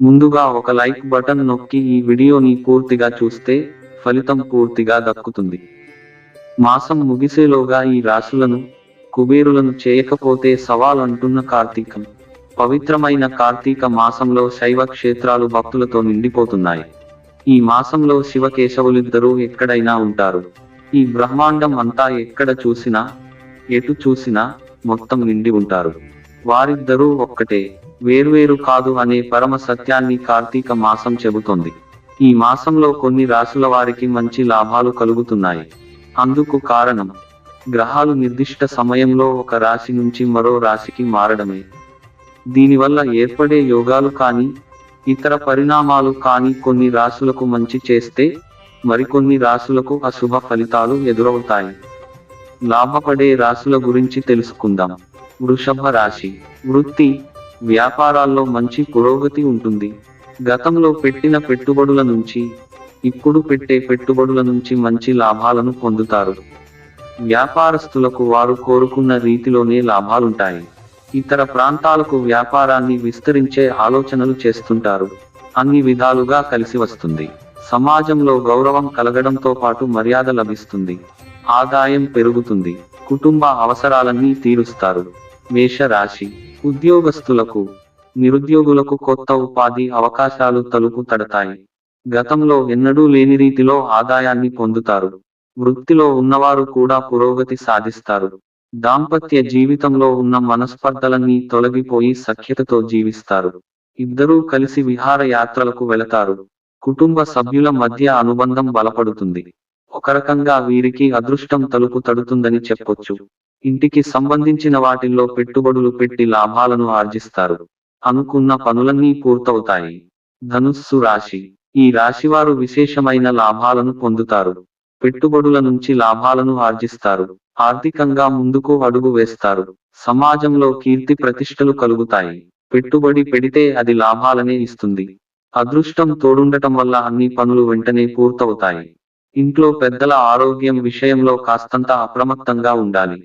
ముందుగా ఒక like button నొక్కి ఈ వీడియోని పూర్తిగా చూస్తే ఫలితం పూర్తిగా దక్కుతుంది. మాసం ముగిసేలోగా ఈ రాశులను కుబేరులను చేయకపోతే సవాల్ అంటున్న కార్తీకం. పవిత్రమైన కార్తీక మాసంలో శైవ క్షేత్రాలు భక్తులతో నిండిపోతున్నాయి. ఈ మాసంలో శివకేశవులిద్దరూ ఎక్కడైనా ఉంటారు. ఈ బ్రహ్మాండం అంతా ఎక్కడ చూసినా ఎటు చూసినా మొత్తం నిండి ఉంటారు. వారిద్దరూ ఒక్కటే. వేర్వేరు కాదు అనే పరమ సత్యాన్ని కార్తీక మాసం చెబుతోంది. ఈ మాసంలో కొన్ని రాశుల వారికి మంచి లాభాలు కలుగుతున్నాయి. అందుకు కారణం గ్రహాలు నిర్దిష్ట సమయంలో ఒక రాశి నుంచి మరో రాశికి మారడమే. దీనివల్ల ఏర్పడే యోగాలు కానీ ఇతర పరిణామాలు కానీ కొన్ని రాశులకు మంచి చేస్తే మరికొన్ని రాశులకు అశుభ ఫలితాలు ఎదురవుతాయి. లాభపడే రాశుల గురించి తెలుసుకుందాం. వృషభ రాశి వృత్తి వ్యాపారాల్లో మంచి పురోగతి ఉంటుంది. గతంలో పెట్టిన పెట్టుబడుల నుంచి ఇప్పుడు పెట్టే పెట్టుబడుల నుంచి మంచి లాభాలను పొందుతారు. వ్యాపారస్తులకు వారు కోరుకున్న రీతిలోనే లాభాలుంటాయి. ఇతర ప్రాంతాలకు వ్యాపారాన్ని విస్తరించే ఆలోచనలు చేస్తుంటారు. అన్ని విధాలుగా కలిసి వస్తుంది. సమాజంలో గౌరవం కలగడంతో పాటు మర్యాద లభిస్తుంది. ఆదాయం పెరుగుతుంది. కుటుంబ అవసరాలన్నీ తీరుస్తారు. మేషరాశి ఉద్యోగస్తులకు నిరుద్యోగులకు కొత్త ఉపాధి అవకాశాలు తలుపు తడతాయి. గతంలో ఎన్నడూ లేని రీతిలో ఆదాయాన్ని పొందుతారు. వృత్తిలో ఉన్నవారు కూడా పురోగతి సాధిస్తారు. దాంపత్య జీవితంలో ఉన్న మనస్పర్ధలన్నీ తొలగిపోయి సఖ్యతతో జీవిస్తారు. ఇద్దరూ కలిసి విహారయాత్రలకు వెళతారు. కుటుంబ సభ్యుల మధ్య అనుబంధం బలపడుతుంది. ఒక రకంగా వీరికి అదృష్టం తలుపు తడుతుందని చెప్పొచ్చు. ఇంటికి సంబంధించిన వాటిల్లో పెట్టుబడులు పెట్టి లాభాలను ఆర్జిస్తారు. అనుకున్న పనులన్నీ పూర్తవుతాయి. ధనుస్సు రాశి. ఈ రాశివారు విశేషమైన లాభాలను పొందుతారు. పెట్టుబడుల నుంచి లాభాలను ఆర్జిస్తారు. ఆర్థికంగా ముందుకు అడుగు వేస్తారు. సమాజంలో కీర్తి ప్రతిష్టలు కలుగుతాయి. పెట్టుబడి పెడితే అది లాభాలనే ఇస్తుంది. అదృష్టం తోడుండటం వల్ల అన్ని పనులు వెంటనే పూర్తవుతాయి. ఇంట్లో పెద్దల ఆరోగ్యం విషయంలో కాస్తంత అప్రమత్తంగా ఉండాలి.